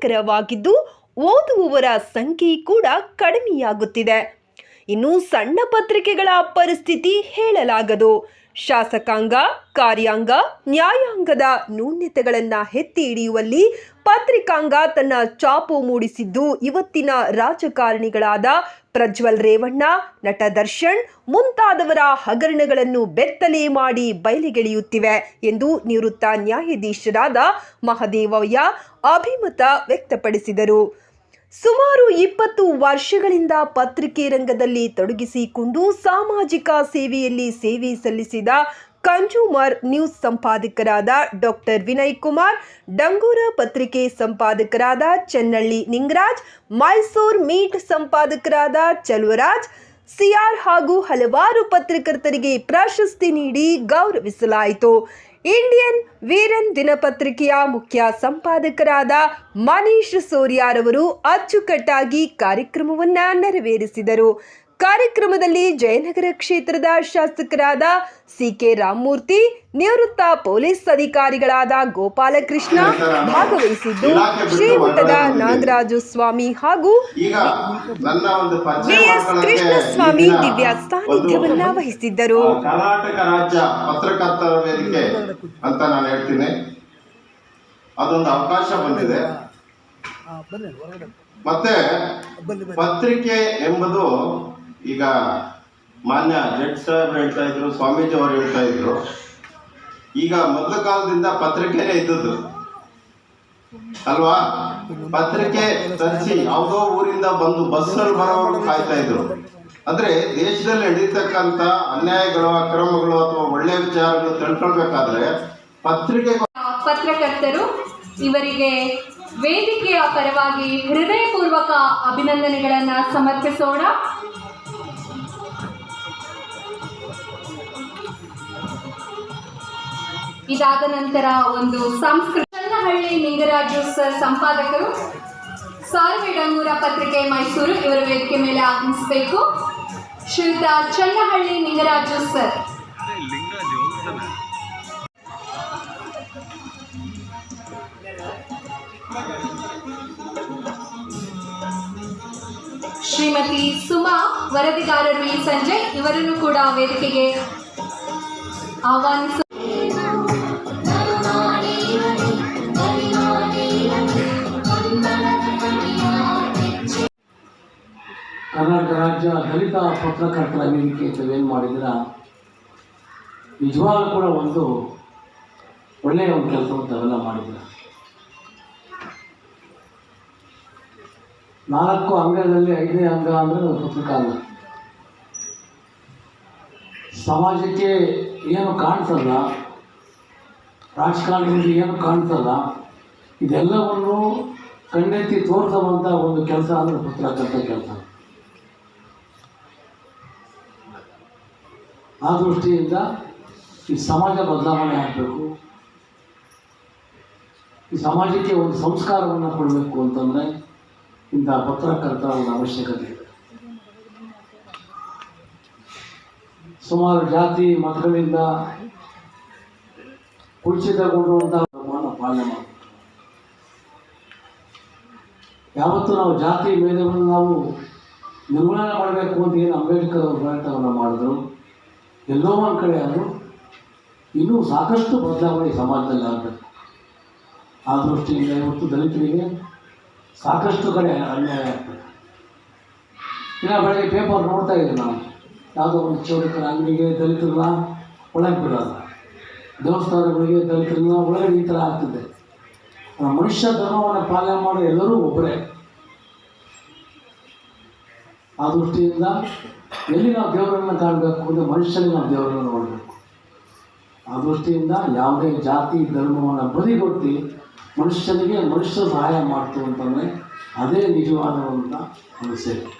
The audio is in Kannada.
ಕ್ಲಿಷ್ಟಕರವಾಗಿದ್ದು ಓದುವವರ ಸಂಖ್ಯೆ ಕೂಡ ಕಡಿಮೆಯಾಗುತ್ತಿದೆ. ಇನ್ನು ಸಣ್ಣ ಪತ್ರಿಕೆಗಳ ಪರಿಸ್ಥಿತಿ ಹೇಳಲಾಗದು. ಶಾಸಕಾಂಗ, ಕಾರ್ಯಾಂಗ, ನ್ಯಾಯಾಂಗದ ನ್ಯೂನ್ಯತೆಗಳನ್ನು ಎತ್ತಿ ಹಿಡಿಯುವಲ್ಲಿ ಪತ್ರಿಕಾಂಗ ತನ್ನ ಚಾಪು ಮೂಡಿಸಿದ್ದು ಇವತ್ತಿನ ರಾಜಕಾರಣಿಗಳಾದ ಪ್ರಜ್ವಲ್ ರೇವಣ್ಣ, ನಟ ದರ್ಶನ್ ಮುಂತಾದವರ ಹಗರಣಗಳನ್ನು ಬೆತ್ತಲೆ ಮಾಡಿ ಬಯಲಿಗೆಳೆಯುತ್ತಿವೆ ಎಂದು ನಿವೃತ್ತ ನ್ಯಾಯಾಧೀಶರಾದ ಮಹದೇವಯ್ಯ ಅಭಿಮತ ವ್ಯಕ್ತಪಡಿಸಿದರು. ಸುಮಾರು ಇಪ್ಪತ್ತು ವರ್ಷಗಳಿಂದ ಪತ್ರಿಕೆ ರಂಗದಲ್ಲಿ ತೊಡಗಿಸಿಕೊಂಡು ಸಾಮಾಜಿಕ ಸೇವೆಯಲ್ಲಿ ಸೇವೆ ಸಲ್ಲಿಸಿದ ಕನ್ಸ್ಯೂಮರ್ ನ್ಯೂಸ್ ಸಂಪಾದಕರಾದ ಡಾಕ್ಟರ್ ವಿನಯ್ ಕುಮಾರ್, ಡಂಗೂರ ಪತ್ರಿಕೆ ಸಂಪಾದಕರಾದ ಚೆನ್ನಳ್ಳಿ ನಿಂಗರಾಜ್, ಮೈಸೂರ್ ಮೀಟ್ ಸಂಪಾದಕರಾದ ಚಲುವರಾಜ್, ಸಿಆರ್ ಹಾಗೂ ಹಲವಾರು ಪತ್ರಕರ್ತರಿಗೆ ಪ್ರಶಸ್ತಿ ನೀಡಿ ಗೌರವಿಸಲಾಯಿತು. ಇಂಡಿಯನ್ ವೀರನ್ ದಿನಪತ್ರಿಕೆಯ ಮುಖ್ಯ ಸಂಪಾದಕರಾದ ಮನೀಶ್ ಸೋರಿಯಾರವರು ಅಚ್ಚುಕಟ್ಟಾಗಿ ಕಾರ್ಯಕ್ರಮವನ್ನು ನೆರವೇರಿಸಿದರು. ಕಾರ್ಯಕ್ರಮದಲ್ಲಿ ಜಯನಗರ ಕ್ಷೇತ್ರದ ಶಾಸಕರಾದ ಸಿಕೆ ರಾಮಮೂರ್ತಿ ನಿವೃತ್ತ ಪೊಲೀಸ್ ಅಧಿಕಾರಿಗಳಾದ ಗೋಪಾಲಕೃಷ್ಣ ಭಾಗವಹಿಸಿದ್ದು ಶ್ರೀಮಠದ ನಾಗರಾಜು ಸ್ವಾಮಿ ಹಾಗೂ ಈಗ ನನ್ನ ಒಂದು ಪರಿಚಯ ಬಿಎಸ್ ಕೃಷ್ಣಸ್ವಾಮಿ ದಿವ್ಯ ಸಾನ್ನಿಧ್ಯವನ್ನ ವಹಿಸಿದ್ದರು. ಕರ್ನಾಟಕ ರಾಜ್ಯ ಪತ್ರಕರ್ತರ ವೇದಿಕೆ ಅಂತ ನಾನು ಹೇಳ್ತೀನಿ. ಅದೊಂದು ಅವಕಾಶ ಬಂದಿದೆ. ಮತ್ತೆ ಪತ್ರಿಕೆ ಎಂಬುದು ಈಗ ಮಾನ್ಯ ಜಡ್ ಸಾಹೇಬ್ರು ಹೇಳ್ತಾ ಇದ್ರು, ಸ್ವಾಮೀಜಿ ಅವರು ಹೇಳ್ತಾ ಇದ್ರು. ಈಗ ಮೊದಲ ಕಾಲದಿಂದ ಪತ್ರಿಕೆನೇ ಇದ್ದದ್ದು. ಅಲ್ವಾ? ಪತ್ರಿಕೆ ತರಿಸಿ ಯಾವುದೋ ಊರಿಂದ ಬಂದು ಬಸ್ಸಲ್ಲಿ ಬರೋವರೆಗೂ ಕಾಯ್ತಾ ಇದ್ರು. ಅಂದ್ರೆ ದೇಶದಲ್ಲಿ ನಡೀತಕ್ಕಂತ ಅನ್ಯಾಯಗಳು, ಅಕ್ರಮಗಳು ಅಥವಾ ಒಳ್ಳೆಯ ವಿಚಾರಗಳು ತಿಳ್ಕೊಳ್ಬೇಕಾದ್ರೆ ಪತ್ರಿಕೆ ಪತ್ರಕರ್ತರು ಇವರಿಗೆ ವೇದಿಕೆಯ ಪರವಾಗಿ ಹೃದಯಪೂರ್ವಕ ಅಭಿನಂದನೆಗಳನ್ನು ಸಮರ್ಪಿಸೋಣ. ಇದಾದ ನಂತರ ಒಂದು ಸಂಸ್ಕೃತ ಚನ್ನಹಳ್ಳಿ ನಿಂಗರಾಜು ಸರ್ ಸಂಪಾದಕರು ಸಾರ್ವೆ ಡಂಗೂರ ಪತ್ರಿಕೆ ಮೈಸೂರು ಇವರ ವೇದಿಕೆ ಮೇಲೆ ಆಗಮಿಸಬೇಕು. ಶ್ರೀಯುತ ಚನ್ನಹಳ್ಳಿ ನಿಂಗರಾಜು ಸರ್. ಶ್ರೀಮತಿ ಸುಮಾ ವರದಿಗಾರರು ಈ ಸಂಜೆ ಇವರನ್ನು ಕೂಡ ವೇದಿಕೆಗೆ ಆಹ್ವಾನಿಸ ರಾಜ್ಯ ದಲಿತ ಪತ್ರಕರ್ತರ ವೇದಿಕೆ ಏನು ಮಾಡಿದಿರ ನಿಜವಾಗ್ಲೂ ಕೂಡ ಒಂದು ಒಳ್ಳೆಯ ಒಂದು ಕೆಲಸವನ್ನು ತಾವೆಲ್ಲ ಮಾಡಿದ್ದೀರ? ನಾಲ್ಕು ಅಂಗದಲ್ಲಿ ಐದನೇ ಅಂಗ ಅಂದರೆ ಪತ್ರಿಕಾಂಗ ಸಮಾಜಕ್ಕೆ ಏನು ಕಾಣಿಸಲ್ಲ ರಾಜಕಾರಣದಲ್ಲಿ ಏನು ಕಾಣಿಸಲ್ಲ, ಇದೆಲ್ಲವನ್ನು ಕಣ್ಣೆತ್ತಿ ತೋರಿಸುವಂಥ ಒಂದು ಕೆಲಸ ಅಂದರೆ ಪತ್ರಕರ್ತ ಕೆಲಸ. ಆ ದೃಷ್ಟಿಯಿಂದ ಈ ಸಮಾಜ ಬದಲಾವಣೆ ಆಗಬೇಕು. ಈ ಸಮಾಜಕ್ಕೆ ಒಂದು ಸಂಸ್ಕಾರವನ್ನು ಕೊಡಬೇಕು ಅಂತಂದರೆ ಇಂಥ ಪತ್ರಕರ್ತರ ಒಂದು ಅವಶ್ಯಕತೆ ಇದೆ. ಸುಮಾರು ಜಾತಿ ಮತಗಳಿಂದ ಕುಳಿಸಿತಗೊಂಡಿರುವಂಥ ಧರ್ಮವನ್ನು ಪಾಲನೆ ಮಾಡಬೇಕು. ಯಾವತ್ತೂ ನಾವು ಜಾತಿ ಭೇದವನ್ನು ನಾವು ನಿರ್ಮೂಲನೆ ಮಾಡಬೇಕು ಅಂತ ಏನು ಅಂಬೇಡ್ಕರ್ ಪ್ರಯತ್ನವನ್ನು ಮಾಡಿದ್ರು. ಎಲ್ಲೋ ಒಂದು ಕಡೆ ಆದರೂ ಇನ್ನೂ ಸಾಕಷ್ಟು ಬದಲಾವಣೆ ಸಮಾಜದಲ್ಲಿ ಆಗಬೇಕು. ಆ ದೃಷ್ಟಿಯಿಂದ ಇವತ್ತು ದಲಿತರಿಗೆ ಸಾಕಷ್ಟು ಕಡೆ ಅನ್ಯಾಯ ಆಗ್ತದೆ ಇನ್ನು ಬೆಳಗ್ಗೆ ಪೇಪರ್ ನೋಡ್ತಾ ಇದ್ದೀವಿ ನಾವು ಯಾವುದೋ ಒಂದು ಚೌರಿಕರ ಅಂಗಡಿಗೆ ದಲಿತರನ್ನ ಒಳಗೆ ಬಿಡೋಲ್ಲ ದೇವಸ್ಥಾನಗಳಿಗೆ ದಲಿತರನ್ನ ಒಳಗೆ ಈ ಥರ ಆಗ್ತದೆ. ಮನುಷ್ಯ ಧರ್ಮವನ್ನು ಪಾಲನೆ ಮಾಡೋ ಎಲ್ಲರೂ ಒಬ್ಬರೇ. ಆ ದೃಷ್ಟಿಯಿಂದ ಎಲ್ಲಿ ನಾವು ದೇವರನ್ನು ಕಾಣಬೇಕು ಅಂದರೆ ಮನುಷ್ಯನಿಗೆ ನಾವು ದೇವರನ್ನು ನೋಡಬೇಕು. ಆ ದೃಷ್ಟಿಯಿಂದ ಯಾವುದೇ ಜಾತಿ, ಧರ್ಮವನ್ನು ಬದಿಗೊತ್ತಿ ಮನುಷ್ಯನಿಗೆ ಮನುಷ್ಯ ಸಹಾಯ ಮಾಡ್ತು ಅಂತಂದರೆ ಅದೇ ನಿಜವಾದಂಥ ಒಂದು ಸೇವೆ.